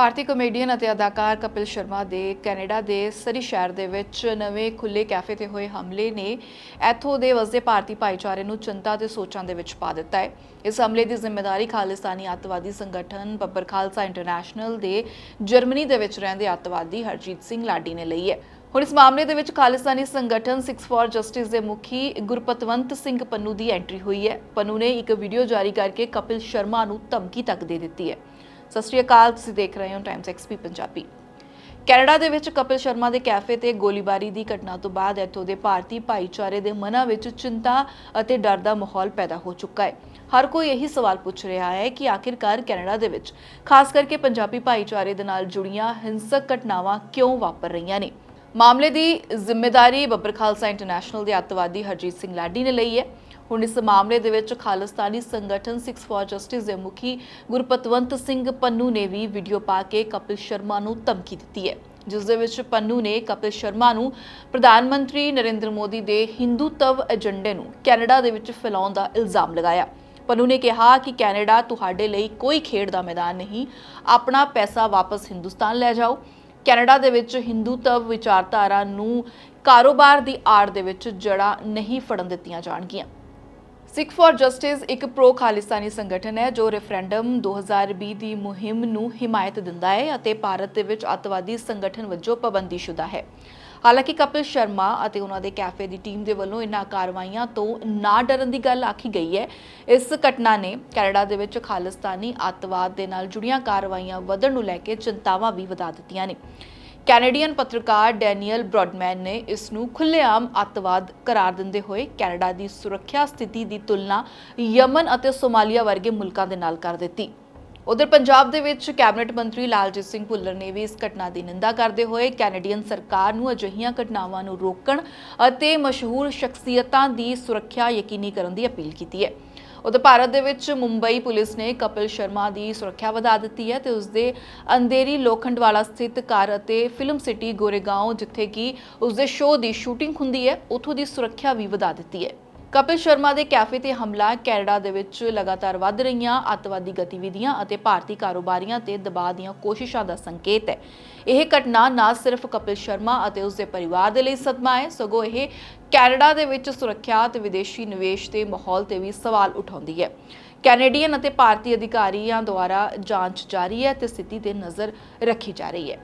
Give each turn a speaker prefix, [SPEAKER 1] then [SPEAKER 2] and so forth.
[SPEAKER 1] ਭਾਰਤੀ comedian ਅਤੇ ਅਦਾਕਾਰ ਕਪਿਲ ਸ਼ਰਮਾ ਦੇ ਕੈਨੇਡਾ ਦੇ ਸਰੀ ਸ਼ਹਿਰ ਦੇ ਵਿੱਚ ਨਵੇਂ ਖੁੱਲੇ ਕੈਫੇ ਤੇ ਹੋਏ ਹਮਲੇ ਨੇ ਇੱਥੋਂ ਦੇ ਵਸਦੇ ਭਾਰਤੀ ਭਾਈਚਾਰੇ ਨੂੰ ਚਿੰਤਾ ਤੇ ਸੋਚਾਂ ਦੇ ਵਿੱਚ ਪਾ ਦਿੱਤਾ ਹੈ। ਇਸ ਹਮਲੇ ਦੀ ਜ਼ਿੰਮੇਵਾਰੀ ਖਾਲਿਸਤਾਨੀ ਅੱਤਵਾਦੀ ਸੰਗਠਨ ਬੱਬਰ ਖਾਲਸਾ ਇੰਟਰਨੈਸ਼ਨਲ ਦੇ ਜਰਮਨੀ ਦੇ ਵਿੱਚ ਰਹਿੰਦੇ ਅੱਤਵਾਦੀ ਹਰਜੀਤ ਸਿੰਘ ਲਾਡੀ ਨੇ ਲਈ ਹੈ। ਹੁਣ ਇਸ ਮਾਮਲੇ ਦੇ ਵਿੱਚ ਖਾਲਿਸਤਾਨੀ ਸੰਗਠਨ 6 ਫॉर ਜਸਟਿਸ ਦੇ ਮੁਖੀ ਗੁਰਪਤਵੰਤ ਸਿੰਘ ਪੰਨੂ ਦੀ ਐਂਟਰੀ ਹੋਈ ਹੈ। ਪੰਨੂ ਨੇ ਇੱਕ ਵੀਡੀਓ ਜਾਰੀ ਕਰਕੇ ਕਪਿਲ ਸ਼ਰਮਾ ਨੂੰ ਧਮਕੀ ਤੱਕ ਦੇ ਦਿੱਤੀ ਹੈ। ਸਤਿ ਸ਼੍ਰੀ ਅਕਾਲ, ਤੁਸੀਂ ਦੇਖ ਰਹੇ ਹੋ ਟਾਈਮਸ ਐਕਸਪੀ ਪੰਜਾਬੀ। ਕੈਨੇਡਾ ਦੇ ਵਿੱਚ ਕਪਿਲ ਸ਼ਰਮਾ ਦੇ ਕੈਫੇ ਤੇ ਗੋਲੀਬਾਰੀ ਦੀ ਘਟਨਾ ਤੋਂ ਬਾਅਦ ਇੱਥੋਂ ਦੇ ਭਾਰਤੀ ਭਾਈਚਾਰੇ ਦੇ ਮਨਾਂ ਵਿੱਚ ਚਿੰਤਾ ਅਤੇ ਡਰ ਦਾ ਮਾਹੌਲ ਪੈਦਾ ਹੋ ਚੁੱਕਾ ਹੈ। ਹਰ ਕੋਈ ਇਹੀ ਸਵਾਲ ਪੁੱਛ ਰਿਹਾ ਹੈ ਕਿ ਆਖਿਰਕਾਰ ਕੈਨੇਡਾ ਦੇ ਵਿੱਚ, ਖਾਸ ਕਰਕੇ ਪੰਜਾਬੀ ਭਾਈਚਾਰੇ ਦੇ ਨਾਲ ਜੁੜੀਆਂ ਹਿੰਸਕ ਘਟਨਾਵਾਂ ਕਿਉਂ ਵਾਪਰ ਰਹੀਆਂ ਨੇ? ਮਾਮਲੇ ਦੀ ਜ਼ਿੰਮੇਵਾਰੀ ਬੱਬਰ ਖਾਲਸਾ ਇੰਟਰਨੈਸ਼ਨਲ ਦੇ ਅੱਤਵਾਦੀ ਹਰਜੀਤ ਸਿੰਘ ਲਾਡੀ ਨੇ ਲਈ ਹੈ। ਹੁਣ ਇਸ ਮਾਮਲੇ ਦੇ ਵਿੱਚ ਖਾਲਿਸਤਾਨੀ ਸੰਗਠਨ 6 ਫॉर ਜਸਟਿਸ ਦੇ ਮੁਖੀ ਗੁਰਪਤਵੰਤ ਸਿੰਘ ਪੰਨੂ ਨੇ ਵੀ ਵੀਡੀਓ ਪਾ ਕੇ ਕਪਿਲ ਸ਼ਰਮਾ ਨੂੰ ਧਮਕੀ ਦਿੱਤੀ ਹੈ, ਜਿਸ ਦੇ ਵਿੱਚ ਪੰਨੂ ਨੇ ਕਪਿਲ ਸ਼ਰਮਾ ਨੂੰ ਪ੍ਰਧਾਨ ਮੰਤਰੀ ਨਰਿੰਦਰ ਮੋਦੀ ਦੇ ਹਿੰਦੂਤਵ ਏਜੰਡੇ ਨੂੰ ਕੈਨੇਡਾ ਦੇ ਵਿੱਚ ਫੈਲਾਉਣ ਦਾ ਇਲਜ਼ਾਮ ਲਗਾਇਆ। ਪੰਨੂ ਨੇ ਕਿਹਾ ਕਿ ਕੈਨੇਡਾ ਤੁਹਾਡੇ ਲਈ ਕੋਈ ਖੇਡ ਦਾ ਮੈਦਾਨ ਨਹੀਂ, ਆਪਣਾ ਪੈਸਾ ਵਾਪਸ ਹਿੰਦੁਸਤਾਨ ਲੈ ਜਾਓ। ਕੈਨੇਡਾ ਦੇ ਵਿੱਚ ਹਿੰਦੂਤਵ ਵਿਚਾਰਧਾਰਾ ਨੂੰ ਕਾਰੋਬਾਰ ਦੀ ਆੜ ਦੇ ਵਿੱਚ ਜੜਾ ਨਹੀਂ ਫੜਨ ਦਿੱਤੀਆਂ ਜਾਣਗੀਆਂ। ਸਿੱਖ ਫॉर ਜਸਟਿਸ ਇੱਕ ਪ੍ਰੋ ਖਾਲਿਸਤਾਨੀ ਸੰਗਠਨ ਹੈ, ਜੋ ਰੈਫਰੈਂਡਮ 2020 ਦੀ ਮੁਹਿੰਮ ਨੂੰ ਹਿਮਾਇਤ ਦਿੰਦਾ ਹੈ ਅਤੇ ਭਾਰਤ ਦੇ ਵਿੱਚ ਅੱਤਵਾਦੀ ਸੰਗਠਨ ਵਜੋਂ ਪਾਬੰਦੀਸ਼ੁਦਾ ਹੈ। ਹਾਲਾਂਕਿ ਕਪਿਲ ਸ਼ਰਮਾ ਅਤੇ ਉਹਨਾਂ ਦੇ ਕੈਫੇ ਦੀ ਟੀਮ ਦੇ ਵੱਲੋਂ ਇਨ੍ਹਾਂ ਕਾਰਵਾਈਆਂ ਤੋਂ ਨਾ ਡਰਨ ਦੀ ਗੱਲ ਆਖੀ ਗਈ ਹੈ। ਇਸ ਘਟਨਾ ਨੇ ਕੈਨੇਡਾ ਦੇ ਵਿੱਚ ਖਾਲਿਸਤਾਨੀ ਅੱਤਵਾਦ ਦੇ ਨਾਲ ਜੁੜੀਆਂ ਕਾਰਵਾਈਆਂ ਵਧਣ ਨੂੰ ਲੈ ਕੇ ਚਿੰਤਾਵਾਂ ਵੀ ਵਧਾ ਦਿੱਤੀਆਂ ਨੇ। ਕੈਨੇਡੀਅਨ ਪੱਤਰਕਾਰ ਡੈਨੀਅਲ ਬ੍ਰੌਡਮੈਨ ਨੇ ਇਸ ਨੂੰ ਖੁੱਲ੍ਹੇਆਮ ਅੱਤਵਾਦ ਕਰਾਰ ਦਿੰਦੇ ਹੋਏ ਕੈਨੇਡਾ ਦੀ ਸੁਰੱਖਿਆ ਸਥਿਤੀ ਦੀ ਤੁਲਨਾ ਯਮਨ ਅਤੇ ਸੋਮਾਲੀਆ ਵਰਗੇ ਮੁਲਕਾਂ ਦੇ ਨਾਲ ਕਰ ਦਿੱਤੀ। ਉਧਰ ਪੰਜਾਬ ਦੇ ਵਿੱਚ ਕੈਬਨਿਟ ਮੰਤਰੀ ਲਾਲਜੀਤ ਸਿੰਘ ਭੁੱਲਰ ਨੇ ਵੀ ਇਸ ਘਟਨਾ ਦੀ ਨਿੰਦਾ ਕਰਦੇ ਹੋਏ ਕੈਨੇਡੀਅਨ ਸਰਕਾਰ ਨੂੰ ਅਜਿਹੀਆਂ ਘਟਨਾਵਾਂ ਨੂੰ ਰੋਕਣ ਅਤੇ ਮਸ਼ਹੂਰ ਸ਼ਖਸੀਅਤਾਂ ਦੀ ਸੁਰੱਖਿਆ ਯਕੀਨੀ ਕਰਨ ਦੀ ਅਪੀਲ ਕੀਤੀ ਹੈ। ਉਧਰ ਭਾਰਤ ਦੇ ਵਿੱਚ ਮੁੰਬਈ ਪੁਲਿਸ ਨੇ ਕਪਿਲ ਸ਼ਰਮਾ ਦੀ ਸੁਰੱਖਿਆ ਵਧਾ ਦਿੱਤੀ ਹੈ ਤੇ ਉਸਦੇ ਅੰਧੇਰੀ ਲੋਖੰਡਵਾਲਾ ਸਥਿਤ ਘਰ ਅਤੇ ਫਿਲਮ ਸਿਟੀ ਗੋਰੇਗਾਂਵ ਜਿੱਥੇ ਕਿ ਉਸਦੇ ਸ਼ੋਅ ਦੀ ਸ਼ੂਟਿੰਗ ਹੁੰਦੀ ਹੈ, ਉਥੋਂ ਦੀ ਸੁਰੱਖਿਆ ਵੀ ਵਧਾ ਦਿੱਤੀ ਹੈ। ਕਪਿਲ ਸ਼ਰਮਾ ਦੇ ਕੈਫੇ ਤੇ ਹਮਲਾ, ਕੈਨੇਡਾ ਦੇ ਵਿੱਚ ਲਗਾਤਾਰ ਵੱਧ ਰਹੀਆਂ ਅੱਤਵਾਦੀ ਗਤੀਵਿਧੀਆਂ ਅਤੇ ਭਾਰਤੀ ਕਾਰੋਬਾਰੀਆਂ ਤੇ ਦਬਾਅ ਦੀਆਂ ਕੋਸ਼ਿਸ਼ਾਂ ਦਾ ਸੰਕੇਤ ਹੈ। ਇਹ ਘਟਨਾ ਨਾ ਸਿਰਫ ਕਪਿਲ ਸ਼ਰਮਾ ਅਤੇ ਉਸ ਦੇ ਪਰਿਵਾਰ ਦੇ ਲਈ ਸਦਮਾ ਹੈ, ਸਗੋਂ ਇਹ ਕੈਨੇਡਾ ਦੇ ਵਿੱਚ ਸੁਰੱਖਿਆ ਤੇ ਵਿਦੇਸ਼ੀ ਨਿਵੇਸ਼ ਦੇ ਮਾਹੌਲ ਤੇ ਵੀ ਸਵਾਲ ਉਠਾਉਂਦੀ ਹੈ। ਕੈਨੇਡੀਅਨ ਅਤੇ ਭਾਰਤੀ ਅਧਿਕਾਰੀਆਂ ਦੁਆਰਾ ਜਾਂਚ ਜਾਰੀ ਹੈ ਤੇ ਸਥਿਤੀ ਤੇ ਨਜ਼ਰ ਰੱਖੀ ਜਾ ਰਹੀ ਹੈ।